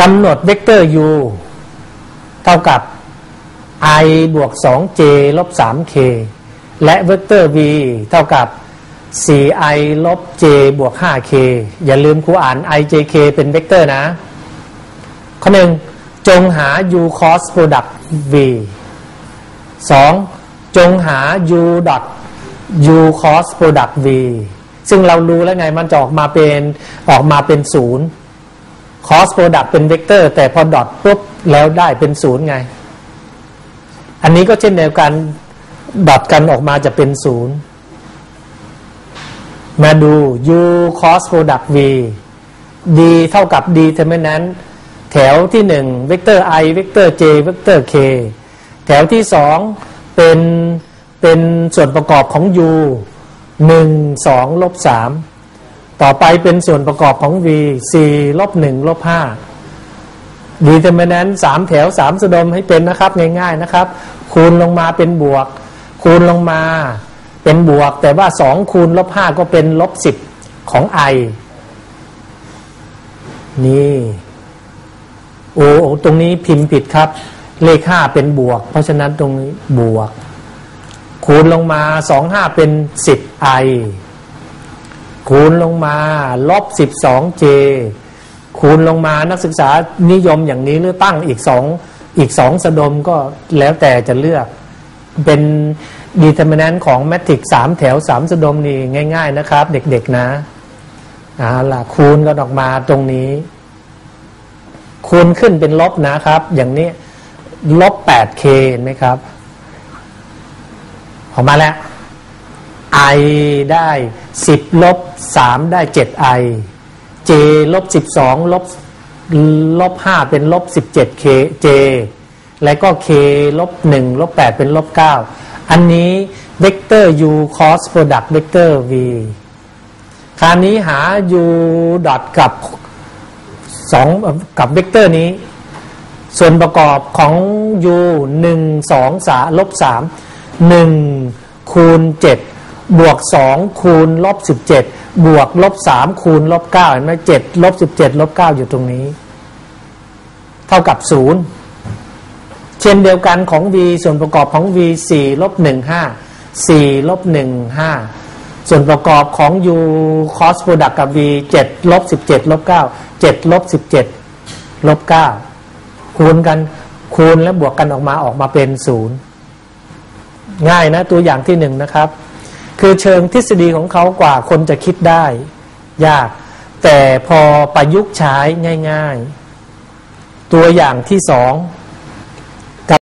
กำหนดเวกเตอร์ u เท่ากับ i บวก 2j ลบ 3k และเวกเตอร์ v เท่ากับ 4i ลบ j บวก 5k อย่าลืมครูอ่าน ijk เป็นเวกเตอร์นะ ข้อหนึ่งจงหา u cos product v 2. จงหา u dot u cos product v ซึ่งเรารู้แล้วไงมันจะออกมาเป็นออกมาเป็นศูนย์ cos product เป็นเวกเตอร์ แต่พอดอทปุ๊บแล้วได้เป็นศูนย์ไง อันนี้ก็เช่นเดียวกันดอทกันออกมาจะเป็นศูนย์มาดู u cos product v d เท่ากับ determinant แถวที่หนึ่งเวกเตอร์ i เวกเตอร์ j เวกเตอร์ k แถวที่สองเป็นเป็นส่วนประกอบของ u หนึ่งสองลบสาม ต่อไปเป็นส่วนประกอบของ v สี่ลบหนึ่งลบห้าดีเทอร์มินนสามแถวสามสะดมให้เป็นนะครับง่ายๆนะครับ คูณลงมาเป็นบวก คูณลงมาเป็นบวก แต่ว่าสองคูณลบห้าก็เป็นลบสิบของ i นี่โอ้โอตรงนี้พิมพ์ผิดครับ เลขห้าเป็นบวก เพราะฉะนั้นตรงนี้บวก คูณลงมาสองห้าเป็นสิบไอ คูณลงมาลบสิบสองเจคูณลงมานักศึกษานิยมอย่างนี้หรือตั้งอีกสองอีกสองสะดมก็แล้วแต่จะเลือก เป็นดีเทอร์มินนของแมทริกสามแถวสามสะดมนี่ง่าย ๆ นะครับ เด็กๆนะอาล่ะคูณกันออกมาตรงนี้ คูณขึ้นเป็นลบนะครับ อย่างนี้ลบ 8k เห็นไหมครับออกมาแล้ว i ได้10ลบ3ได้ 7i j ลบ12ลบลบ5เป็นลบ 17k j และก็ k ลบ1ลบ8เป็นลบ9อันนี้เวกเตอร์ u cos product เวกเตอร์ v คราวนี้หา u ดอทกับสองกับเวกเตอร์นี้ ส่วนประกอบของ u หนึ่งสองสาลบสามหนึ่งคูณเจ็ด บวกสองคูณลบสิบเจ็ดบวกลบสามคูณลบเก้าเห็นไหมเจ็ดลบสิบเจ็ดลบเก้าอยู่ตรงนี้ เท่ากับศูนย์เช่นเดียวกันของ v ส่วนประกอบของ v สี่ลบหนึ่งห้าสี่ลบหนึ่งห้าส่วนประกอบของ u cos product กับ v เจ็ดลบสิบเจ็ดลบเก้าเจ็ดลบสิบเจ็ดลบเก้าคูณกันคูณและบวกกันออกมาออกมาเป็นศูนย์ง่ายนะ ตัวอย่างที่หนึ่งนะครับ คือเชิงทฤษฎีของเขากว่าคนจะคิดได้ ยาก แต่พอประยุกต์ใช้ง่าย ๆ ตัวอย่างที่สอง